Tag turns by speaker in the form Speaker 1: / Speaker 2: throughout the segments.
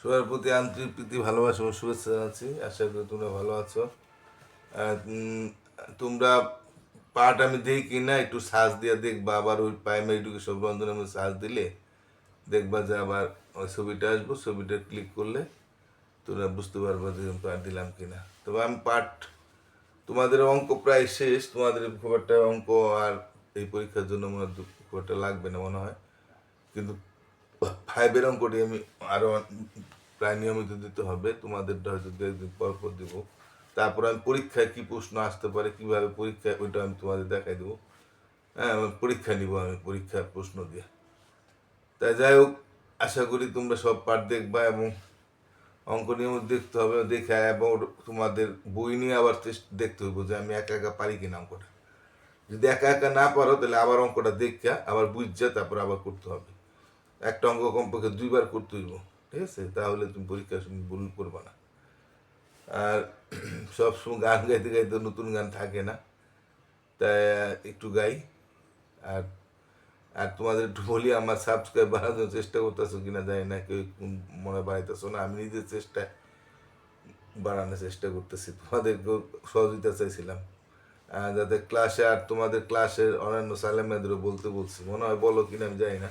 Speaker 1: সবার প্রতি আন্তরিক প্রীতি, ভালোবাসা ও শুভেচ্ছা জানাচ্ছি। আশা করি তোমরা ভালো আছো। তোমরা পার্ট আমি দেখি না, একটু সার্চ দিয়ে দেখবা। আবার ওই প্রাইমারি এডুকেশন বন্ধনের মধ্যে সার্চ দিলে দেখবা যে আবার ওই ছবিটা আসব। ছবিটা ক্লিক করলে তোমরা বুঝতে পারবা যে আমি পার্ট দিলাম কিনা তবে আমি পার্ট তোমাদের অঙ্ক প্রায় শেষ। তোমাদের খুব একটা অঙ্ক আর এই পরীক্ষার জন্য মনে খুব একটা লাগবে না মনে হয়। কিন্তু ফাইভের অঙ্কটি আমি আরও প্রায় নিয়মিত দিতে হবে। তোমাদেরটা হয়তো দু একদিন পর পর দেবো। তারপর আমি পরীক্ষায় কী প্রশ্ন আসতে পারে, কীভাবে পরীক্ষায় ওইটা আমি তোমাদের দেখাই দেবো। হ্যাঁ পরীক্ষা নিব, আমি পরীক্ষার প্রশ্ন দিয়ে। তাই যাই হোক, আশা করি তোমরা সব পাঠ দেখবা এবং অঙ্ক নিয়মিত দেখতে হবে, দেখে এবং তোমাদের বই নিয়ে আবার চেষ্টা দেখতে হবে যে আমি একা একা পারি কিনা অঙ্কটা। যদি একা একা না পারো, তাহলে আবার অঙ্কটা দেখা আবার বুঝছে তারপর আবার করতে হবে। একটা অঙ্ক কমপক্ষে দুইবার করতে হইব, ঠিক আছে? তাহলে তুমি পরীক্ষার সময় ভুল করবে না। আর সবসময় গান গাইতে গাইতে নতুন গান থাকে না। তাই একটু গাই। আর আর তোমাদের একটু বলি, আমার সাবস্ক্রাইব বাড়ানোর চেষ্টা করতেছো কিনা জানি না, কেউ মনে বাড়াইতেছো না। আমি নিজের চেষ্টায় বাড়ানোর চেষ্টা করতেছি। তোমাদেরকেও সহযোগিতা চাইছিলাম। যাতে ক্লাসে আর তোমাদের ক্লাসের অন্যান্য সালেমেদেরও বলতে বলছি। মনে হয় বলো কিনা, আমি জানি না।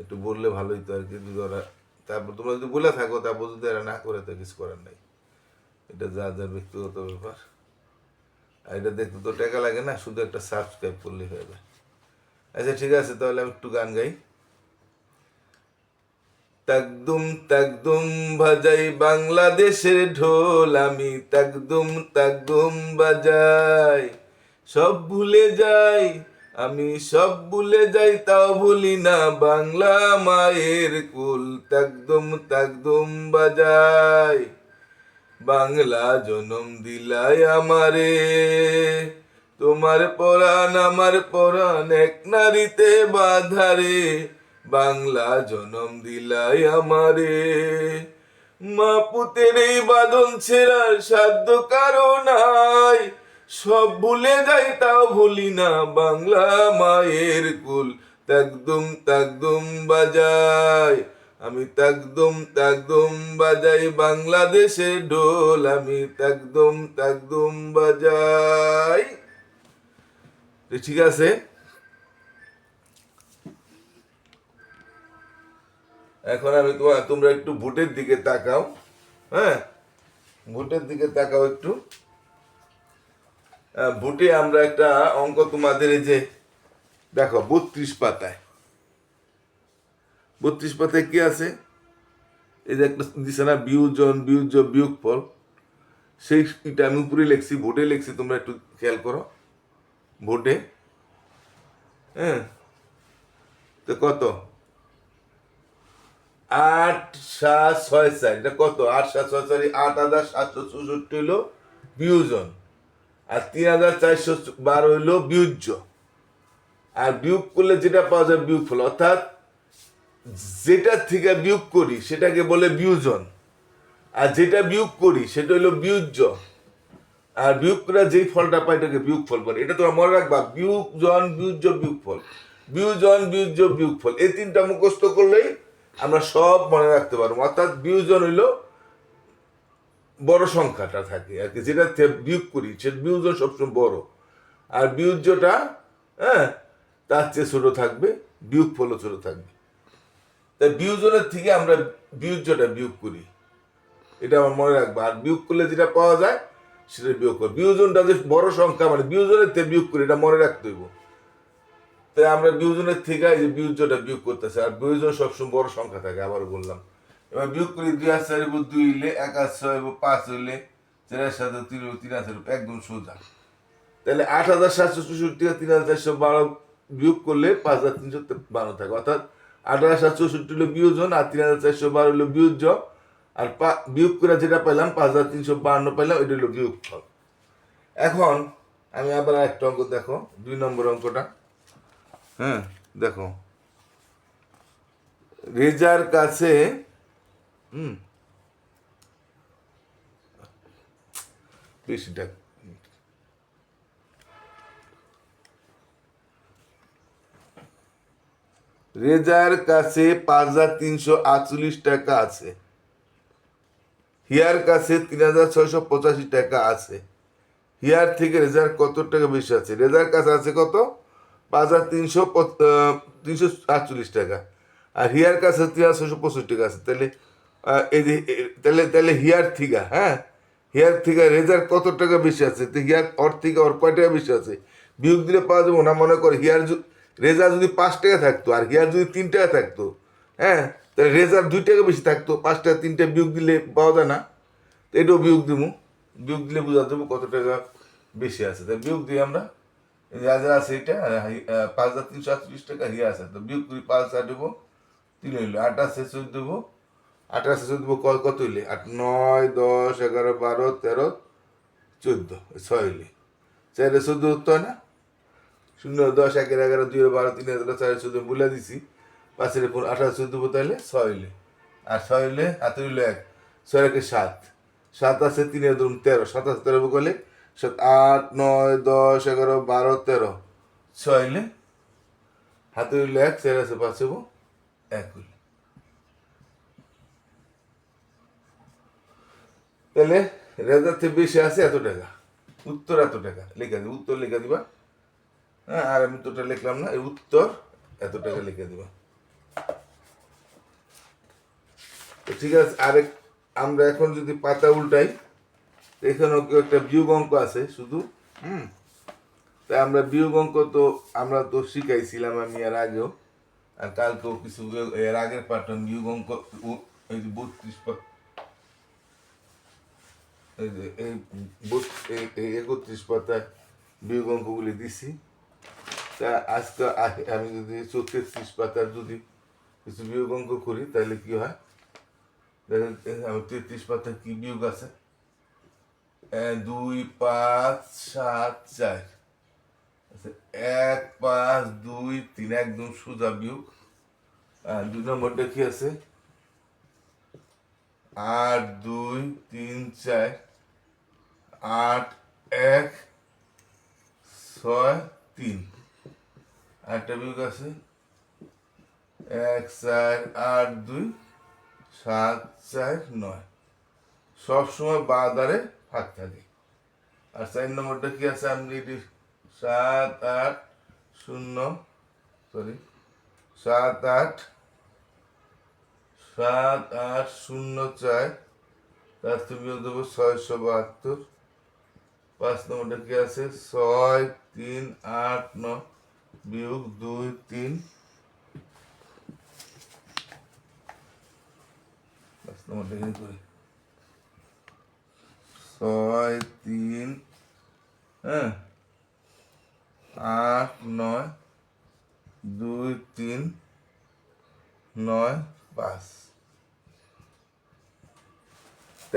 Speaker 1: একটু বললে ভালোই তো আর কি, যদি ওরা তারপর তোমরা যদি বলে থাকো, তারপর যদি এরা না করে, তো কিছু করার নাই। এটা যা যার ব্যক্তিগত ব্যাপার। আর এটা দেখতে তো টাকা লাগে না, শুধু একটা সাবস্ক্রাইব করলেই হয়ে যায়। আচ্ছা ঠিক আছে, তাহলে আমি একটু গান গাই। তাকদুম তাকদুম বাজাই বাংলাদেশের ঢোল আমি, তাকদুম তাকদুম বাজাই। সব ভুলে যাই আমি সব ভুলে যাই, তাও ভুলি না। বাংলা মায়ের কুল তাকদুম তাকদুম বাজাই বাংলা জনম দিলাই আমারে। তোমার পরাণ, আমার পরাণ, এক নারীতে বাধারে। বাংলা জনম দিলাই আমারে। মা পুতের এই বাদন ছেড়ার সাধ্য কারও নাই। সব ভুলে যাই তাও ভুলি না, বাংলা মায়ের কুল। তাকদুম তাকদুম বাজায় আমি তাকদুম তাকদুম বাজাই, বাংলাদেশের ঢোল। আমি তাকদুম তাকদুম বাজাই। ঠিক আছে? এখন আমি তোমার তোমরা একটু ভোটের দিকে তাকাও হ্যাঁ? ভোটের দিকে তাকাও একটু। ভোটে আমরা একটা অঙ্ক তোমাদের এই যে, দেখো, বত্রিশ পাতায়। বত্রিশ পাতায় কি আছে? এই যে একটা দিছে না, বিয়োজন বিয়োজ বিয়োগ ফল সেই এটা আমি উপরে লিখছি, ভোটে লিখছি, তোমরা একটু খেয়াল করো। ভোটে হ্যাঁ? তো কত? আট, সাত, ছয়, চার। এটা কত? আট, সাত, ছয়, চারি আট হাজার সাতশো, চৌষট্টি হইল বিয়োজন। আর তিন হাজার চারশো বারো হইল বিয়োজ্য আর বিয়োগ করলে যেটা পাওয়া যায় বিয়োগ ফল অর্থাৎ যেটা থেকে বিয়োগ করি, সেটাকে বলে বিয়োজন। আর যেটা বিয়োগ করি, সেটা হলো বিয়োজ্য। আর বিয়োগ করে যেই ফলটা পাই, এটাকে বিয়োগ ফল বলে। এটা তোমরা মনে রাখবা বিয়োগ জন বিয়োজ্য, বিয়োগ ফল। বিয়োজন, বিয়োজ্য, বিয়োগ ফল। এই তিনটা মুখস্থ করলেই আমরা সব মনে রাখতে পারব। অর্থাৎ বিয়োজন হইল বড় সংখ্যাটা থাকে আর কি। যেটা বিয়োগ করি, সে বিয়োজন সবসময় বড়, আর বিয়োজ্যটা হ্যাঁ তার চেয়ে ছোট থাকবে, বিয়োগ ফলও ছোট থাকবে। তাই বিয়োজনের থেকে আমরা বিয়োজ্যটা বিয়োগ করি, এটা আমার মনে রাখব। আর বিয়োগ করলে যেটা পাওয়া যায়, সেটা বিয়োগ করি। বিয়োজনটা যে বড় সংখ্যা মানে বিয়োজনের থেকে বিয়োগ করি, এটা মনে রাখতে হইব। তাই আমরা বিয়োজনের থেকে যে বিয়োজ্যটা বিয়োগ করতেছি, আর বিয়োজন সবসময় বড় সংখ্যা থাকে আবার বললাম। এবার বিয়োগ করি দুই হাজার চার উপর দুই হইলে এক হাজার ছয় উপর পাঁচ হইলে চার সাথে তিন তিন হাজার একদম সোজা। তাহলে আট হাজার সাতশো চৌষট্টি আর তিন হাজার চারশো বারো বিয়োগ করলে পাঁচ হাজার তিনশো বারো থাকে। অর্থাৎ আট হাজার সাতশো চৌষট্টি হলো বিয়োজন আর তিন হাজার চারশো বারো হলো বিয়োজ্য। আর বিয়োগ করে যেটা পেলাম পাঁচ হাজার তিনশো বাহান্ন পেলাম এটা হলো বিয়োগ ফল এখন আমি আবার একটা অঙ্ক দেখো, দুই নম্বর অঙ্কটা। হ্যাঁ দেখো। রেজার কাছে রেজার কাছে পাঁচ হাজার তিনশো আটচল্লিশ টাকা আছে। হিয়ার কাছে তিন হাজার ছয়শো পঁচাশি টাকা আছে। হিয়ার থেকে রেজার কত টাকা বেশি আছে? রেজার কাছে আছে কত? পাঁচ হাজার তিনশো তিনশো আটচল্লিশ টাকা। আর হিয়ার কাছে তিন হাজার ছয়শো পঁচিশ টাকা আছে। তাহলে তাহলে তাহলে হিয়ার থিকা হ্যাঁ? হিয়ার থিকা রেজার কত টাকা বেশি আছে? তো হিয়ার ওর থেকে ওর কয় টাকা বেশি আছে? বিয়োগ দিলে পাওয়া যাব না, মনে করে হিয়ার রেজার যদি পাঁচ টাকা থাকতো আর হিয়ার যদি তিন টাকা থাকতো হ্যাঁ? তাহলে রেজার দুই টাকা বেশি থাকতো, পাঁচ টাকা তিনটা বিয়োগ দিলে পাওয়া যায় না। তো এটাও বিয়োগ দিব বিয়োগ দিলে বোঝা যাব কত টাকা বেশি আছে। তো বিয়োগ দিই আমরা। যে আছে এটা পাঁচ হাজার তিনশো আটত্রিশ টাকা হিয়া আছে। তো বিয়োগ করি পাঁচ হাজার দেবো, তিন হইল, আট আছে দেবো। আছে চোদ্দ কত হইলে? আট, নয়, দশ, এগারো, বারো, তেরো, চোদ্দ, ছয় হইলে। চারে চোদ্দ উত্তর হয় না? শূন্য, দশ, একের এগারো দুই বারো তিন এগারো চারে চোদ্দ বলে দিছি। পাঁচের পর আঠারো চোদ্দ তাহলে ছয় হইলে। আর ছয় হইলে হাতে হইল এক। ছয় একে সাত। সাত আছে তিনের ধরুন তেরো। সাত আছে তেরো বলে সাত, আট, নয়, দশ, এগারো, বারো, তেরো। ছয় হইলে? হাতে হইল এক, চার আছে পাঁচ এক হইলে। তাহলে থেকে বেশি আছে এত টাকা। উত্তর এত টাকা। লিখে দিবা উত্তর লিখে দিবা। হ্যাঁ আর আমি উত্তরটা লিখলাম না, এই উত্তর এত টাকা লিখে দিবা। তো ঠিক আছে, আরেক আমরা এখন যদি পাতা উল্টাই এখানেও কেউ একটা বিয়োগ অঙ্ক আছে শুধু, হুম? তাই আমরা বিয়োগ অঙ্ক তো, আমরা তো শিখাইছিলাম আমি এর আগেও, আর কালকেও কিছু এর আগের পাঠটা বিয়োগ অঙ্ক এই যে বত্রিশ পা- এই যে এই বত- এই- এই একত্রিশ পাতায় বিয়োগ অঙ্কগুলি দিছি তা আজকে আমি যদি চৌত্রিশ পাতার যদি কিছু বিয়োগ অঙ্ক করি তাহলে কি হয় তেত্রিশ পাতায় কি বিয়োগ আছে দুই পাঁচ সাত চার আচ্ছা, এক পাঁচ দুই তিন একদম সোজা বিয়োগ দুই নম্বরটা কি আছে আট দুই তিন চার আট, এক, ছয়, তিন। আটটা বিয়োগ আছে। এক, চার, আট, দুই, সাত, চার, নয়। সবসময় বা দ্বারে ফাঁক থাকে। আর চার নম্বরটা কি আছে? আমি এটি সাত, আট, শূন্য সরি সাত, আট সাত, আট, শূন্য, চার, তার বিয়োগ দেবো ছয়শো বাহাত্তর। পাঁচ নম্বরটা কি আছে? ছয়, তিন, আট নয় বিয়োগ দুই, তিন। পাঁচ নম্বরটা এখানে করি। ছয়, তিন হ্যাঁ আট, নয়, দুই, তিন, নয়, পাঁচ।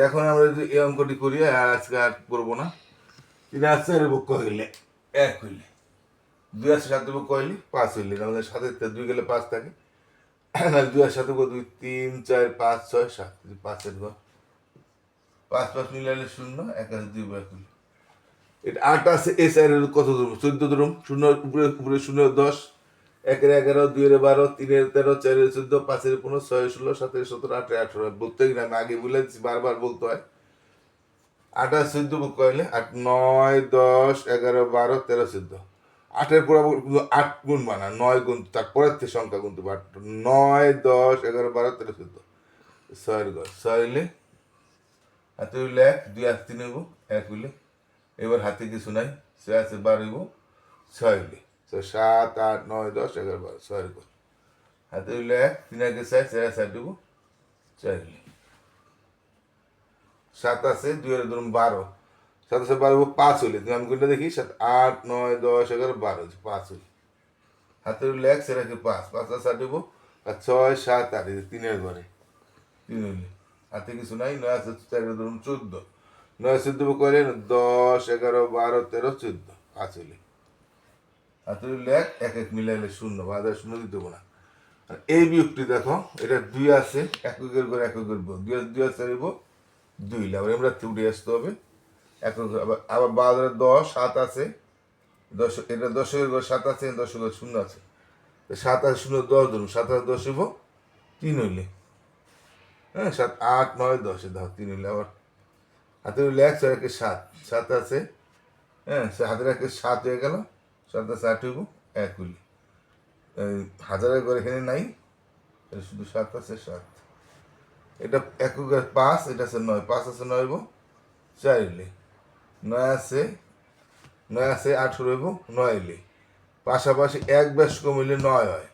Speaker 1: এখন আমরা যদি এই অঙ্কটি করি, আর আজকে আর করব না। আর বুক হইলে এক হইলে দুই আসছে সাথে বুক হইলে পাঁচ হইলে আমাদের সাথে দুই গেলে পাঁচ থাকে আর দুই আর সাথে দুই তিন চার পাঁচ ছয় সাত পাঁচের ঘর পাঁচ পাঁচ মিলাইলে শূন্য এক আছে দুই এক হইলে এটা আট আছে এ সাইডের কত ধরুন চোদ্দ ধরুন শূন্য উপরে উপরে শূন্য দশ একের এগারো দুইয়ের বারো তিনের তেরো চারের চোদ্দ পাঁচের পনেরো ছয় ষোলো সতেরো সতেরো আঠেরো আঠেরো বলতে আমি আগে বলে বারবার বলতে হয় আঠাশ চোদ্দ বুক কইলে আট, নয়, দশ, এগারো, বারো, তেরো চোদ্দ আটের পর আট গুণ বানা নয় গুণ তারপরের থেকে সংখ্যা গুনতে পার নয়, দশ, এগারো, বারো, তেরো চোদ্দ ছয়ের ঘর ছয় হাতে হইলে এক, দুই হাত তিন হইব, এক হইলে। এবার হাতে কিছু নাই সে আছে, বারো হইব, ছয় সাত, আট, নয়, দশ, এগারো, বারো ছয়ের ঘর হাতে হইলে এক, তিন আগে চার চার চার দেবো চার সাত আছে, দুই হাজার ধরুন বারো। সাত আছে, বারো, পাঁচ হইলে। তুমি আমি কোনটা দেখি? সাত, আট, নয়, দশ, এগারো, বারো পাঁচ হইলে। হাতে উঠলে এক সেটা কি পাঁচ। পাঁচ আর সাত দেবো আর ছয়, সাত, আট তিনের ঘরে। তিন হইলে। হাতে কিছু নাই, নয় আছে, চার ধরুন চোদ্দ। নয় চোদ্দ কইলে দশ, এগারো, বারো, তেরো, চোদ্দ। পাঁচ হইলে। হাতে উঠলে এক এক মিলাইলে শূন্য। বাজার শূন্য দিতে দেবো না। এই বিয়োগটি দেখো, এটা দুই আছে, এককের করে এককের দুই দুই আছে দুই আবার আমরা উঠে আসতে হবে। এখন আবার আবার বাজারে দশ, সাত আছে। দশ, এটা দশের ঘর সাত আছে দশের ঘর শূন্য আছে। সাত আছে শূন্য দশ ধরুন, সাত আছে দশ হইব তিন হইলে। হ্যাঁ সাত, আট, নয়, দশে, ধর, তিন হইলে আবার। হাতের হইলে এক একে সাত। সাত আছে। হ্যাঁ সে হাতের একে সাত হয়ে গেল, সাত আছে আট হইব, এক হইলে। হাজারের ঘর এখানে নাই শুধু সাত আছে, সাত। এটা একক পাঁচ, এটা আছে নয়, পাঁচ আছে নয় হইব, চার হইলে। নয় আছে নয় আছে আঠেরো হইব, নয় হইলে। পাশাপাশি এক বেশ কমিলে নয় হয়।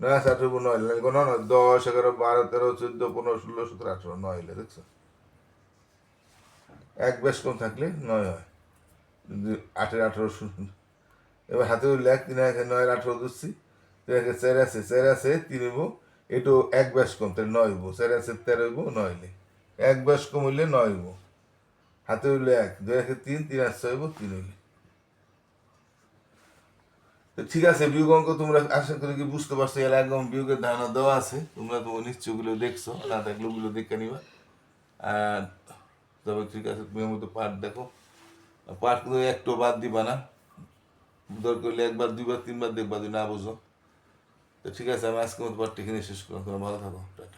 Speaker 1: নয় আছে আঠেরো নয় হইলে। কোনো নয় দশ, এগারো, বারো, তেরো, চোদ্দ, পনেরো, ষোলো, সতেরো, আঠেরো, নয় হইলে, দেখছ? এক বেশ কম থাকলে নয় হয়। যদি আঠেরো এবার হাতে উঠলে এক তিন একে নয় আঠেরো দিচ্ছি তিন একে চার আছে চার আছে তিন হইব এটু এক ব্যাস কম, তাহলে নয় চার আছে তেরো হইব, নয় হইলে। এক ব্যাস কম হইলে নয় হাতে উঠলে এক, দুই একে তিন তিন আর ছয় হইব, তিন হইলে। তো ঠিক আছে, বিয়োগ অঙ্ক তোমরা আশা করি কি বুঝতে পারছ, এর একদম বিয়োগের ধারণা দেওয়া আছে। তোমরা তো নিশ্চয় ওগুলো দেখছ, না দেখলে ওগুলো দেখে নিবা। আর তবে ঠিক আছে, তুমি মতো পাঠ দেখো। পাঠ কিন্তু একটু বাদ দিবা না। দরকার করলে একবার, দুইবার, তিনবার দেখবা, যদি না বুঝো। তো ঠিক আছে আমি আজকে মতো পার্টি এখানে শেষ করলাম। তোমরা ভালো থাকো। টাটা।